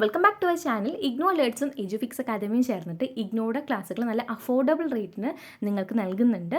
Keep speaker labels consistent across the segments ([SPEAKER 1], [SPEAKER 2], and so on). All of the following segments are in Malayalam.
[SPEAKER 1] Welcome back to our channel IGNOU അലേർട്സും Edufix അക്കാദമിയും ചേർന്നിട്ട് ഇഗ്നോയുടെ ക്ലാസ്സുകൾ നല്ല അഫോർഡബിൾ റേറ്റിന് നിങ്ങൾക്ക് നൽകുന്നുണ്ട്.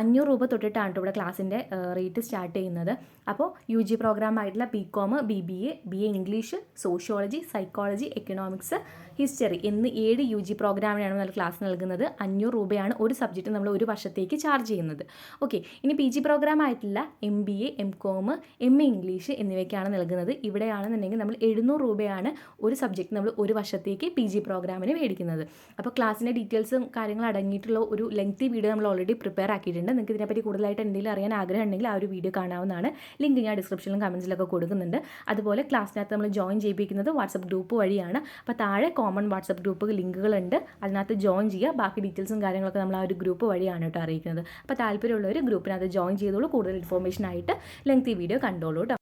[SPEAKER 1] അഞ്ഞൂറ് രൂപ തൊട്ടിട്ടാണ് ഇവിടെ ക്ലാസ്സിന്റെ റേറ്റ് സ്റ്റാർട്ട് ചെയ്യുന്നത്. അപ്പോൾ യു ജി പ്രോഗ്രാം ആയിട്ടുള്ള B com B B A B A English sociology psychology economics history എന്നീ ഏഴ് യു ജി പ്രോഗ്രാമിനാണ് നമ്മൾ ക്ലാസ് നൽകുന്നത്. അഞ്ഞൂറ് രൂപയാണ് ഒരു സബ്ജക്റ്റ് നമ്മൾ ഒരു വർഷത്തേക്ക് ചാർജ് ചെയ്യുന്നത്. ഓക്കെ ഇനി പി ജി പ്രോഗ്രാം ആയിട്ടുള്ള M B A M com M A English എന്നിവയ്ക്കാണ് നൽകുന്നത്. ഇവിടെയാണെന്നുണ്ടെങ്കിൽ നമ്മൾ എഴുന്നൂറ് രൂപയാണ് ഒരു സബ്ജക്റ്റ് നമ്മൾ ഒരു വർഷത്തേക്ക് പി ജി പ്രോഗ്രാമിന് മേടിക്കുന്നത്. അപ്പോൾ ക്ലാസ്സിന്റെ ഡീറ്റെയിൽസും കാര്യങ്ങളും അടങ്ങിയിട്ടുള്ള ഒരു ലെങ്തി വീഡിയോ നമ്മൾ ഓൾറെഡി പ്രിപ്പയർ ആക്കിയിട്ടുണ്ട്. നിങ്ങൾക്ക് ഇതിനെപ്പറ്റി കൂടുതലായിട്ട് എന്തെങ്കിലും അറിയാൻ ആഗ്രഹം ഉണ്ടെങ്കിൽ ആ ഒരു വീഡിയോ കാണാവുന്നതാണ്. ലിങ്ക് ഞാൻ ഡിസ്ക്രിപ്ഷനിലും കമൻസിലൊക്കെ കൊടുക്കുന്നുണ്ട്. അതുപോലെ ക്ലാസ്സിനകത്ത് നമ്മൾ ജോയിൻ ചെയ്യിപ്പിക്കുന്നത് വാട്സപ്പ് ഗ്രൂപ്പ് വഴിയാണ്. അപ്പോൾ താഴെ കോമൺ വാട്സപ്പ് ഗ്രൂപ്പ് ലിങ്കുകളുണ്ട് അതിനകത്ത് ജോയിൻ ചെയ്യുക. ബാക്കി ഡീറ്റെയിൽസും കാര്യങ്ങളൊക്കെ നമ്മൾ ആ ഒരു ഗ്രൂപ്പ് വഴിയാണ് കേട്ടോ അറിയിക്കുന്നത്. അപ്പോൾ താല്പര്യമുള്ളവർ ഗ്രൂപ്പിനകത്ത് ജോയിൻ ചെയ്തോളൂ. കൂടുതൽ ഇൻഫോർമേഷൻ ആയിട്ട് ലെങ്തി വീഡിയോ കണ്ടോളൂ കേട്ടോ.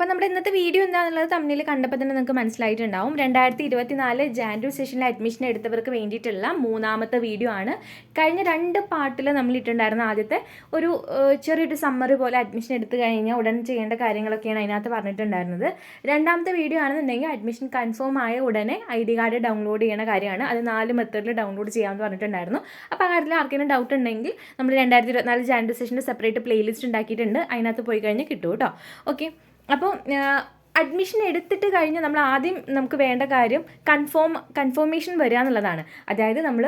[SPEAKER 1] അപ്പോൾ നമ്മുടെ ഇന്നത്തെ വീഡിയോ എന്താണെന്നുള്ളത് തമ്മിൽ കണ്ടപ്പോൾ തന്നെ നിങ്ങൾക്ക് മനസ്സിലായിട്ടുണ്ടാവും. രണ്ടായിരത്തി ഇരുപത്തി നാല് ജാനുവരി സെഷനിൽ അഡ്മിഷൻ എടുത്തവർക്ക് വേണ്ടിയിട്ടുള്ള മൂന്നാമത്തെ വീഡിയോ ആണ്. കഴിഞ്ഞ രണ്ട് പാർട്ടിൽ നമ്മൾ ഇട്ടുണ്ടായിരുന്ന ആദ്യത്തെ ഒരു ചെറിയൊരു സമ്മറി പോലെ അഡ്മിഷൻ എടുത്തു കഴിഞ്ഞാൽ ഉടൻ ചെയ്യേണ്ട കാര്യങ്ങളൊക്കെയാണ് അതിനകത്ത് പറഞ്ഞിട്ടുണ്ടായിരുന്നത്. രണ്ടാമത്തെ വീഡിയോ ആണെന്നുണ്ടെങ്കിൽ അഡ്മിഷൻ കൺഫേം ആയ ഉടനെ ഐ ഡി കാർഡ് ഡൗൺലോഡ് ചെയ്യുന്ന കാര്യമാണ്. അത് നാല് മെത്തേഡിൽ ഡൗൺലോഡ് ചെയ്യാമെന്ന് പറഞ്ഞിട്ടുണ്ടായിരുന്നു. അപ്പോൾ ആ കാര്യത്തിൽ ആർക്കെങ്കിലും ഡൗട്ട് ഉണ്ടെങ്കിൽ നമ്മൾ രണ്ടായിരത്തി ഇരുപത്തിനാല് ജാനുവരി സെഷന്റെ സെപ്പറേറ്റ് പ്ലേലിസ്റ്റ് ഉണ്ടാക്കിയിട്ടുണ്ട്. അതിനകത്ത് പോയി കഴിഞ്ഞാൽ കിട്ടും കേട്ടോ. ഓക്കെ അപ്പോൾ അഡ്മിഷൻ എടുത്തിട്ട് കഴിഞ്ഞ് നമ്മൾ ആദ്യം നമുക്ക് വേണ്ട കാര്യം കൺഫേം കൺഫർമേഷൻ വരിക എന്നുള്ളതാണ്. അതായത് നമ്മൾ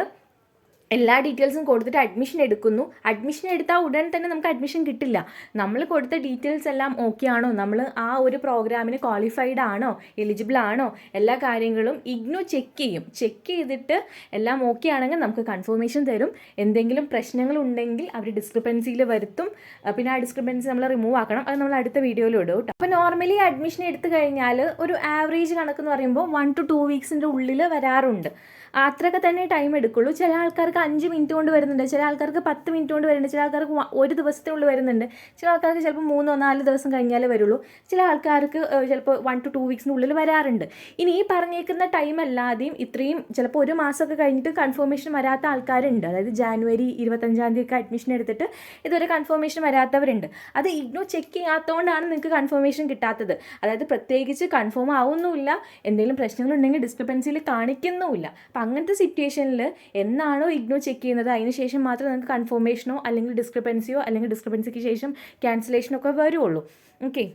[SPEAKER 1] എല്ലാ ഡീറ്റെയിൽസും കൊടുത്തിട്ട് അഡ്മിഷൻ എടുക്കുന്നു. അഡ്മിഷൻ എടുത്താൽ ഉടൻ തന്നെ നമുക്ക് അഡ്മിഷൻ കിട്ടില്ല. നമ്മൾ കൊടുത്ത ഡീറ്റെയിൽസ് എല്ലാം ഓക്കെ ആണോ? നമ്മൾ ആ ഒരു പ്രോഗ്രാമിന് ക്വാളിഫൈഡ് ആണോ? എലിജിബിൾ ആണോ? എല്ലാ കാര്യങ്ങളും ഇഗ്നോ ചെക്ക് ചെയ്യും. ചെക്ക് ചെയ്തിട്ട് എല്ലാം ഓക്കെ ആണെങ്കിൽ നമുക്ക് കൺഫർമേഷൻ തരും. എന്തെങ്കിലും പ്രശ്നങ്ങൾ ഉണ്ടെങ്കിൽ അവർ ഡിസ്ക്രിപ്പൻസിയിൽ വരുത്തും. പിന്നെ ആ ഡിസ്ക്രിപ്പൻസി നമ്മൾ റിമൂവ് ആക്കണം. അത് നമ്മൾ അടുത്ത വീഡിയോയിൽ ഇടും കേട്ടോ അപ്പോൾ നോർമലി അഡ്മിഷൻ എടുത്തു കഴിഞ്ഞാൽ ഒരു ആവറേജ് കണക്കെന്ന് പറയുമ്പോൾ വൺ ടു ടു വീക്സിന്റെ ഉള്ളിൽ വരാറുണ്ട്. അത്രയൊക്കെ തന്നെ ടൈം എടുക്കുള്ളൂ. ചില ആൾക്കാർക്ക് അഞ്ച് മിനിറ്റ് കൊണ്ട് വരുന്നുണ്ട് ചില ആൾക്കാർക്ക് പത്ത് മിനിറ്റ് കൊണ്ട് വരുന്നുണ്ട് ചില ആൾക്കാർക്ക് ഒരു ദിവസത്തിനുള്ളിൽ വരുന്നുണ്ട്. ചില ആൾക്കാർക്ക് ചിലപ്പോൾ മൂന്നോ നാല് ദിവസം കഴിഞ്ഞാലേ വരുള്ളൂ. ചില ആൾക്കാർക്ക് ചിലപ്പോൾ വൺ ടു ടു വീക്സിനുള്ളിൽ വരാറുണ്ട്. ഇനി ഈ പറഞ്ഞേക്കുന്ന ടൈം അല്ലാതെയും ഇത്രയും ചിലപ്പോൾ ഒരു മാസമൊക്കെ കഴിഞ്ഞിട്ട് കൺഫർമേഷൻ വരാത്ത ആൾക്കാരുണ്ട്. അതായത് ജാനുവരി ഇരുപത്തഞ്ചാം തീയതി ഒക്കെ അഡ്മിഷൻ എടുത്തിട്ട് ഇതുവരെ കൺഫർമേഷൻ വരാത്തവരുണ്ട്. അത് ഇഗ്നോ ചെക്ക് ചെയ്യാത്തതുകൊണ്ടാണ് നിങ്ങൾക്ക് കൺഫർമേഷൻ കിട്ടാത്തത്. അതായത് പ്രത്യേകിച്ച് കൺഫേം ആവുന്നുമില്ല. എന്തെങ്കിലും പ്രശ്നങ്ങളുണ്ടെങ്കിൽ ഡിസ്ക്രിപ്പൻസിയിൽ കാണിക്കുന്നുമില്ല. അപ്പം അങ്ങനത്തെ സിറ്റുവേഷനിൽ എന്നാണോ ഇഗ്നോ ചെക്ക് ചെയ്യുന്നത്? അതിന് ശേഷം മാത്രമേ നിങ്ങൾക്ക് കൺഫർമേഷനോ അല്ലെങ്കിൽ ഡിസ്ക്രിപ്പൻസിയോ അല്ലെങ്കിൽ ഡിസ്ക്രിപ്പൻസിക്ക് ശേഷം ക്യാൻസലേഷനോ ഒക്കെ വരുള്ളൂ. ഓക്കെ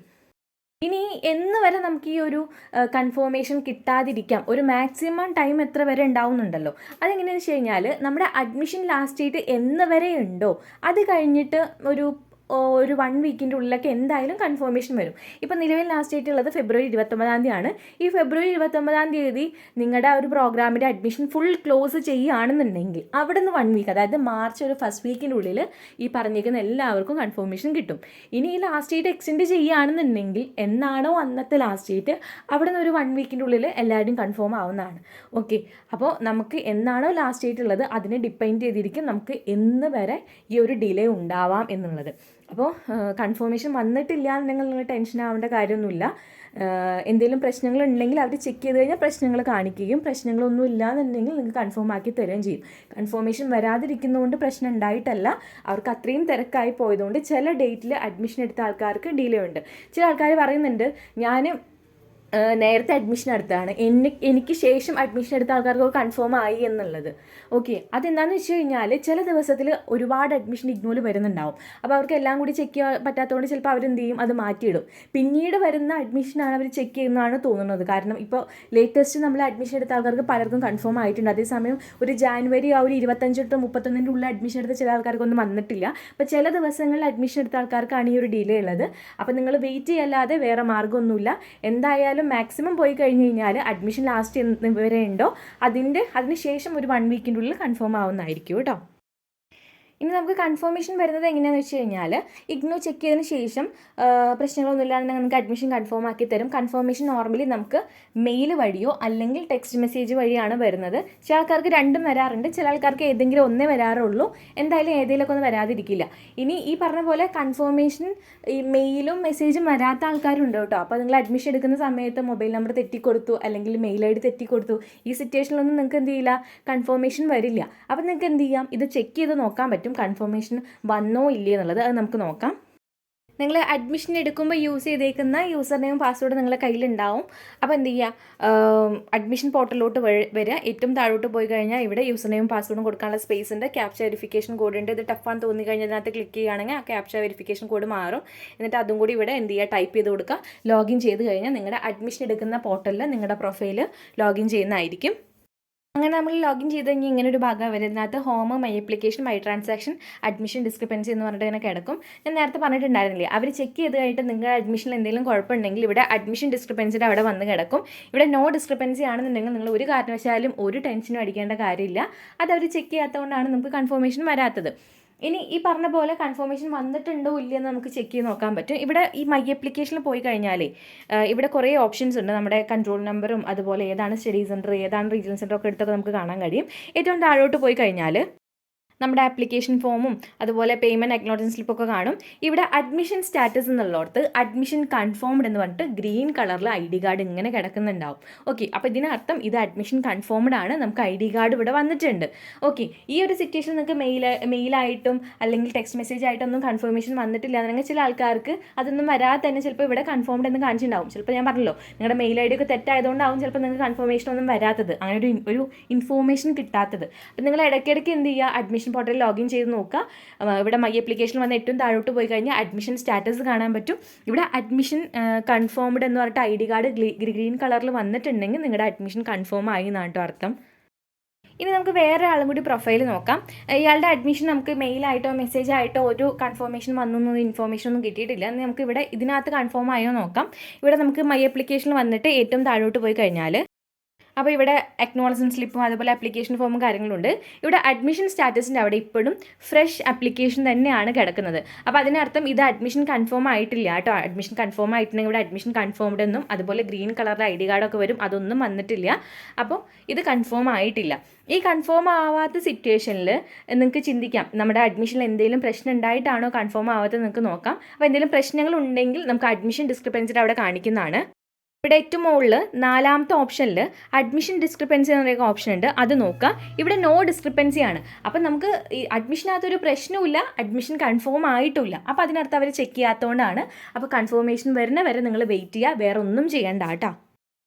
[SPEAKER 1] ഇനി എന്ന് വരെ നമുക്ക് ഈ ഒരു കൺഫർമേഷൻ കിട്ടാതിരിക്കാം. ഒരു മാക്സിമം ടൈം എത്ര വരെ ഉണ്ടാവുന്നുണ്ടല്ലോ? അതെങ്ങനെയാണെന്ന് വെച്ച് കഴിഞ്ഞാൽ നമ്മുടെ അഡ്മിഷൻ ലാസ്റ്റ് ഡേറ്റ് എന്ന് വരെ ഉണ്ടോ? അത് കഴിഞ്ഞിട്ട് ഒരു ഒരു വൺ വീക്കിന്റെ ഉള്ളിലൊക്കെ എന്തായാലും കൺഫർമേഷൻ വരും. ഇപ്പം നിലവിൽ ലാസ്റ്റ് ഡേറ്റ് ഉള്ളത് ഫെബ്രുവരി ഇരുപത്തൊമ്പതാം തീയതിയാണ്. ഈ ഫെബ്രുവരി ഇരുപത്തൊമ്പതാം തീയതി നിങ്ങളുടെ ആ ഒരു പ്രോഗ്രാമിന്റെ അഡ്മിഷൻ ഫുൾ ക്ലോസ് ചെയ്യുകയാണെന്നുണ്ടെങ്കിൽ അവിടെ നിന്ന് വൺ വീക്ക് അതായത് മാർച്ച് ഒരു ഫസ്റ്റ് വീക്കിന്റെ ഉള്ളിൽ ഈ പറഞ്ഞിരിക്കുന്ന എല്ലാവർക്കും കൺഫർമേഷൻ കിട്ടും. ഇനി ഈ ലാസ്റ്റ് ഡേറ്റ് എക്സ്റ്റെൻഡ് ചെയ്യുകയാണെന്നുണ്ടെങ്കിൽ എന്നാണോ അന്നത്തെ ലാസ്റ്റ് ഡേറ്റ് അവിടെ നിന്ന് ഒരു വൺ വീക്കിന്റെ ഉള്ളിൽ എല്ലാവരും കൺഫേം ആവുന്നതാണ്. ഓക്കെ അപ്പോൾ നമുക്ക് എന്നാണോ ലാസ്റ്റ് ഡേറ്റ് ഉള്ളത്? അതിനെ ഡിപ്പെൻഡ് ചെയ്തിരിക്കും നമുക്ക് എന്ന് വരെ ഈ ഒരു ഡിലേ ഉണ്ടാവാം എന്നുള്ളത്. അപ്പോൾ കൺഫർമേഷൻ വന്നിട്ടില്ല എന്ന് നിങ്ങൾ ടെൻഷൻ ആവേണ്ട കാര്യമൊന്നുമില്ല. എന്തെങ്കിലും പ്രശ്നങ്ങൾ ഉണ്ടെങ്കിൽ അവർ ചെക്ക് ചെയ്ത് കഴിഞ്ഞാൽ പ്രശ്നങ്ങൾ കാണിക്കുകയും പ്രശ്നങ്ങളൊന്നും ഇല്ല എന്നുണ്ടെങ്കിൽ നിങ്ങൾക്ക് കൺഫേം ആക്കി തരുകയും ചെയ്യും. കൺഫർമേഷൻ വരാതിരിക്കുന്നതുകൊണ്ട് പ്രശ്നം ഉണ്ടായിട്ടല്ല. അവർക്ക് അത്രയും തിരക്കായി പോയതുകൊണ്ട് ചില ഡേറ്റിൽ അഡ്മിഷൻ എടുത്ത ആൾക്കാർക്ക് ഡിലേ ഉണ്ട്. ചില ആൾക്കാർ പറയുന്നുണ്ട് ഞാൻ നേരത്തെ അഡ്മിഷൻ എടുത്തതാണ്. എന്നെ എനിക്ക് ശേഷം അഡ്മിഷൻ എടുത്ത ആൾക്കാർക്ക് കൺഫേം ആയി എന്നുള്ളത്. ഓക്കെ അതെന്താണെന്ന് വെച്ച് കഴിഞ്ഞാൽ ചില ദിവസത്തിൽ ഒരുപാട് അഡ്മിഷൻ ഇഗ്നോർ വരുന്നുണ്ടാവും. അപ്പോൾ അവർക്ക് എല്ലാം കൂടി ചെക്ക് ചെയ്യാൻ പറ്റാത്തതുകൊണ്ട് ചിലപ്പോൾ അവരെന്ത് ചെയ്യും? അത് മാറ്റിയിടും. പിന്നീട് വരുന്ന അഡ്മിഷനാണ് അവർ ചെക്ക് ചെയ്യുന്നതാണ് തോന്നുന്നത്. കാരണം ഇപ്പോൾ ലേറ്റസ്റ്റ് നമ്മൾ അഡ്മിഷൻ എടുത്ത ആൾക്കാർക്ക് പലർക്കും കൺഫേം ആയിട്ടുണ്ട്. അതേസമയം ഒരു ജാനുവരി ആ ഒരു ഇരുപത്തഞ്ച് തൊട്ട് മുപ്പത്തൊന്നിന്റെ ഉള്ളിൽ അഡ്മിഷൻ എടുത്ത ചില ആൾക്കാർക്കൊന്നും വന്നിട്ടില്ല. അപ്പോൾ ചില ദിവസങ്ങളിൽ അഡ്മിഷൻ എടുത്ത ആൾക്കാർക്കാണ് ഈ ഒരു ഡിലേ ഉള്ളത്. അപ്പോൾ നിങ്ങൾ വെയിറ്റ് ചെയ്യല്ലാതെ വേറെ മാർഗമൊന്നുമില്ല. എന്തായാലും മാക്സിമം പോയി കഴിഞ്ഞ് കഴിഞ്ഞാൽ അഡ്മിഷൻ ലാസ്റ്റ് വരെ ഉണ്ടോ? അതിന്റെ അതിന് ശേഷം ഒരു വൺ വീക്കിന്റെ ഉള്ളിൽ കൺഫേം ആവുന്നതായിരിക്കും കേട്ടോ. ഇനി നമുക്ക് കൺഫർമേഷൻ വരുന്നത് എങ്ങനെയാണെന്ന് വെച്ച് കഴിഞ്ഞാൽ ഇഗ്നോ ചെക്ക് ചെയ്തതിന് ശേഷം ആ, പ്രശ്നങ്ങളൊന്നും നമുക്ക് അഡ്മിഷൻ കൺഫേം ആക്കി തരും. കൺഫർമേഷൻ നോർമലി നമുക്ക് മെയിൽ വഴിയോ അല്ലെങ്കിൽ ടെക്സ്റ്റ് മെസ്സേജ് വഴിയാണ് വരുന്നത്. ചില ആൾക്കാർക്ക് രണ്ടും വരാറുണ്ട്. ചില ആൾക്കാർക്ക് ഏതെങ്കിലും ഒന്നേ വരാറുള്ളൂ. എന്തായാലും ഏതെങ്കിലുമൊക്കെ ഒന്നും വരാതിരിക്കില്ല. ഇനി ഈ പറഞ്ഞ പോലെ കൺഫർമേഷൻ ഈ മെയിലും മെസ്സേജും വരാത്ത ആൾക്കാരുണ്ട് കേട്ടോ. അപ്പോൾ നിങ്ങൾ അഡ്മിഷൻ എടുക്കുന്ന സമയത്ത് മൊബൈൽ നമ്പർ തെറ്റിക്കൊടുത്തു അല്ലെങ്കിൽ മെയിൽ ഐ ഡി തെറ്റിക്കൊടുത്തു. ഈ സിറ്റുവേഷനിലൊന്നും നിങ്ങൾക്ക് എന്ത് ചെയ്യില്ല? കൺഫർമേഷൻ വരില്ല. അപ്പോൾ നിങ്ങൾക്ക് എന്ത് ചെയ്യാം? ഇത് ചെക്ക് ചെയ്ത് നോക്കാൻ പറ്റും. കൺഫർമേഷൻ വന്നോ ഇല്ലേ എന്നുള്ളത് അത് നമുക്ക് നോക്കാം. നിങ്ങൾ അഡ്മിഷൻ എടുക്കുമ്പോൾ യൂസ് ചെയ്തേക്കുന്ന യൂസർ നെയിം പാസ്വേഡ് നിങ്ങളുടെ കയ്യിലുണ്ടാവും. അപ്പോൾ എന്ത് ചെയ്യുക അഡ്മിഷൻ പോർട്ടലിലോട്ട് വരിക ഏറ്റവും താഴോട്ട് പോയി കഴിഞ്ഞാൽ ഇവിടെ യൂസർ നെയിം പാസ്വേഡും കൊടുക്കാനുള്ള സ്പേസ് ഉണ്ട്. ക്യാപ്ച വെരിഫിക്കേഷൻ കോഡ് ഉണ്ട്. ഇത് ടഫാന്ന് തോന്നി കഴിഞ്ഞാൽ അതിനകത്ത് ക്ലിക്ക് ചെയ്യുകയാണെങ്കിൽ ആ ക്യാപ്ച വെരിഫിക്കേഷൻ കോഡ് മാറും. എന്നിട്ട് അതും കൂടി ഇവിടെ എന്ത് ചെയ്യുക ടൈപ്പ് ചെയ്ത് കൊടുക്കുക ലോഗിൻ ചെയ്ത് കഴിഞ്ഞാൽ നിങ്ങളുടെ അഡ്മിഷൻ എടുക്കുന്ന പോർട്ടലിൽ നിങ്ങളുടെ പ്രൊഫൈൽ ലോഗിൻ ചെയ്യുന്നതായിരിക്കും. അങ്ങനെ നമ്മൾ ലോഗിൻ ചെയ്ത് കഴിഞ്ഞാൽ ഇങ്ങനെ ഒരു ഭാഗം വരും. ഇതിനകത്ത് home my application my transaction admission discrepancy എന്ന് പറഞ്ഞിട്ട് ഇങ്ങനെ കിടക്കും. ഞാൻ നേരത്തെ പറഞ്ഞിട്ടുണ്ടായിരുന്നില്ലേ അവർ ചെക്ക് ചെയ്ത് കഴിഞ്ഞിട്ട് നിങ്ങളുടെ അഡ്മിഷനിൽ എന്തെങ്കിലും കുഴപ്പമുണ്ടെങ്കിൽ ഇവിടെ അഡ്മിഷൻ ഡിസ്ക്രിപ്പൻസിയുടെ അവിടെ വന്ന് കിടക്കും. ഇവിടെ നോ ഡിസ്ക്രിപ്പൻസി ആണെന്നുണ്ടെങ്കിൽ നിങ്ങൾ ഒരു കാരണവശാലും ഒരു ടെൻഷനും അടിക്കേണ്ട കാര്യമില്ല. അത് അവർ ചെക്ക് ചെയ്യാത്തതുകൊണ്ടാണ് നമുക്ക് കൺഫർമേഷൻ വരാത്തത്. ഇനി ഈ പറഞ്ഞ പോലെ കൺഫർമേഷൻ വന്നിട്ടുണ്ടോ ഇല്ലയെന്ന് നമുക്ക് ചെക്ക് ചെയ്ത് നോക്കാൻ പറ്റും. ഇവിടെ ഈ മൈ ആപ്ലിക്കേഷനിൽ പോയി കഴിഞ്ഞാൽ ഇവിടെ കുറേ ഓപ്ഷൻസ് ഉണ്ട്. നമ്മുടെ കൺട്രോൾ നമ്പറും അതുപോലെ ഏതാണ് സ്റ്റഡി സെന്റർ ഏതാണ് റീജിയണൽ സെന്റർ ഒക്കെ എടുത്തൊക്കെ നമുക്ക് കാണാൻ കഴിയും. ഏറ്റവും താഴോട്ട് പോയി കഴിഞ്ഞാൽ നമ്മുടെ ആപ്ലിക്കേഷൻ ഫോമും അതുപോലെ പേയ്മെന്റ് അക്നോളജൻ സ്ലിപ്പൊക്കെ കാണും. ഇവിടെ അഡ്മിഷൻ സ്റ്റാറ്റസ് എന്നുള്ളടത്ത് അഡ്മിഷൻ കൺഫേംഡ് എന്ന് പറഞ്ഞിട്ട് ഗ്രീൻ കളറിൽ ഐ ഡി കാർഡ് ഇങ്ങനെ കിടക്കുന്നുണ്ടാവും. ഓക്കെ അപ്പോൾ ഇതിനർത്ഥം ഇത് അഡ്മിഷൻ കൺഫേംഡ് ആണ്. നമുക്ക് ഐ ഡി കാർഡ് ഇവിടെ വന്നിട്ടുണ്ട്. ഓക്കെ ഈ ഒരു സിറ്റുവേഷൻ നിങ്ങൾക്ക് മെയിൽ മെയിലായിട്ടും അല്ലെങ്കിൽ ടെക്സ്റ്റ് മെസ്സേജ് ആയിട്ടൊന്നും കൺഫർമേഷൻ വന്നിട്ടില്ല എന്നുണ്ടെങ്കിൽ ചില ആൾക്കാർക്ക് അതൊന്നും വരാതെ തന്നെ ചിലപ്പോൾ ഇവിടെ കൺഫേംഡ് എന്ന് കാണിച്ചിട്ടുണ്ടാവും. ചിലപ്പോൾ ഞാൻ പറഞ്ഞല്ലോ നിങ്ങളുടെ മെയിൽ ഐ ഡി ഒക്കെ തെറ്റായതുകൊണ്ടാവും ചിലപ്പോൾ നിങ്ങൾക്ക് കൺഫർമേഷൻ ഒന്നും വരാത്തത്. അങ്ങനെ ഒരു ഒരു ഇൻഫോർമേഷൻ കിട്ടാത്തത്. അപ്പം നിങ്ങൾ ഇടയ്ക്കിടയ്ക്ക് എന്ത് ചെയ്യുക? അഡ്മിഷൻ പോർട്ടലിൽ ലോഗിൻ ചെയ്ത് നോക്കുക. ഇവിടെ മൈ അപ്ലിക്കേഷൻ വന്ന് ഏറ്റവും താഴോട്ട് പോയി കഴിഞ്ഞാൽ അഡ്മിഷൻ സ്റ്റാറ്റസ് കാണാൻ പറ്റും. ഇവിടെ അഡ്മിഷൻ കൺഫേംഡ് എന്ന് പറഞ്ഞിട്ട് ഐ ഡി കാർഡ് ഗ്രീൻ കളറിൽ വന്നിട്ടുണ്ടെങ്കിൽ നിങ്ങളുടെ അഡ്മിഷൻ കൺഫേം ആയി എന്നാട്ടോ അർത്ഥം. ഇനി നമുക്ക് വേറെ ആളും കൂടി പ്രൊഫൈൽ നോക്കാം. ഇയാളുടെ അഡ്മിഷൻ നമുക്ക് മെയിലായിട്ടോ മെസ്സേജ് ആയിട്ടോ ഒരു കൺഫർമേഷൻ വന്നു ഇൻഫോർമേഷൻ ഒന്നും കിട്ടിയിട്ടില്ല. നമുക്ക് ഇവിടെ ഇതിനകത്ത് കൺഫേം ആയോ നോക്കാം. ഇവിടെ നമുക്ക് മൈ ആപ്ലിക്കേഷനിൽ വന്നിട്ട് ഏറ്റവും താഴോട്ട് പോയി കഴിഞ്ഞാൽ അപ്പോൾ ഇവിടെ അക്നോളജ്മെന്റ് സ്ലിപ്പും അതുപോലെ അപ്ലിക്കേഷൻ ഫോമും കാര്യങ്ങളുണ്ട്. ഇവിടെ അഡ്മിഷൻ സ്റ്റാറ്റസിന്റെ അവിടെ ഇപ്പോഴും ഫ്രഷ് അപ്ലിക്കേഷൻ തന്നെയാണ് കിടക്കുന്നത്. അപ്പോൾ അതിനർത്ഥം ഇത് അഡ്മിഷൻ കൺഫേം ആയിട്ടില്ല കേട്ടോ. അഡ്മിഷൻ കൺഫേം ആയിട്ടുണ്ടെങ്കിൽ ഇവിടെ അഡ്മിഷൻ കൺഫേംഡ് എന്നും അതുപോലെ ഗ്രീൻ കളറിലെ ഐ ഡി കാർഡൊക്കെ വരും. അതൊന്നും വന്നിട്ടില്ല. അപ്പോൾ ഇത് കൺഫേം ആയിട്ടില്ല. ഈ കൺഫേം ആവാത്ത സിറ്റുവേഷനിൽ നിങ്ങൾക്ക് ചിന്തിക്കാം. നമ്മുടെ അഡ്മിഷനിൽ എന്തെങ്കിലും പ്രശ്നം ഉണ്ടായിട്ടാണോ കൺഫേം ആവാത്തത് നിങ്ങൾക്ക് നോക്കാം. അപ്പോൾ എന്തെങ്കിലും പ്രശ്നങ്ങൾ ഉണ്ടെങ്കിൽ നമുക്ക് അഡ്മിഷൻ ഡിസ്ക്രിപ്പൻസിന്റെ അവിടെ കാണിക്കുന്നതാണ്. ഇവിടെ ഏറ്റവും മുകളിൽ നാലാമത്തെ ഓപ്ഷനിൽ അഡ്മിഷൻ ഡിസ്ക്രിപ്പൻസി എന്ന് പറയുന്ന ഓപ്ഷൻ ഉണ്ട്. അത് നോക്കുക. ഇവിടെ നോ ഡിസ്ക്രിപ്പൻസി ആണ്. അപ്പം നമുക്ക് ഈ അഡ്മിഷനകത്തൊരു പ്രശ്നമില്ല അഡ്മിഷൻ കൺഫേം ആയിട്ടില്ല. അപ്പോൾ അതിനർത്ഥം അവർ ചെക്ക് ചെയ്യാത്തതുകൊണ്ടാണ്. അപ്പോൾ കൺഫർമേഷൻ വരുന്ന വരെ നിങ്ങൾ വെയിറ്റ് ചെയ്യുക. വേറെ ഒന്നും ചെയ്യേണ്ട കേട്ടോ.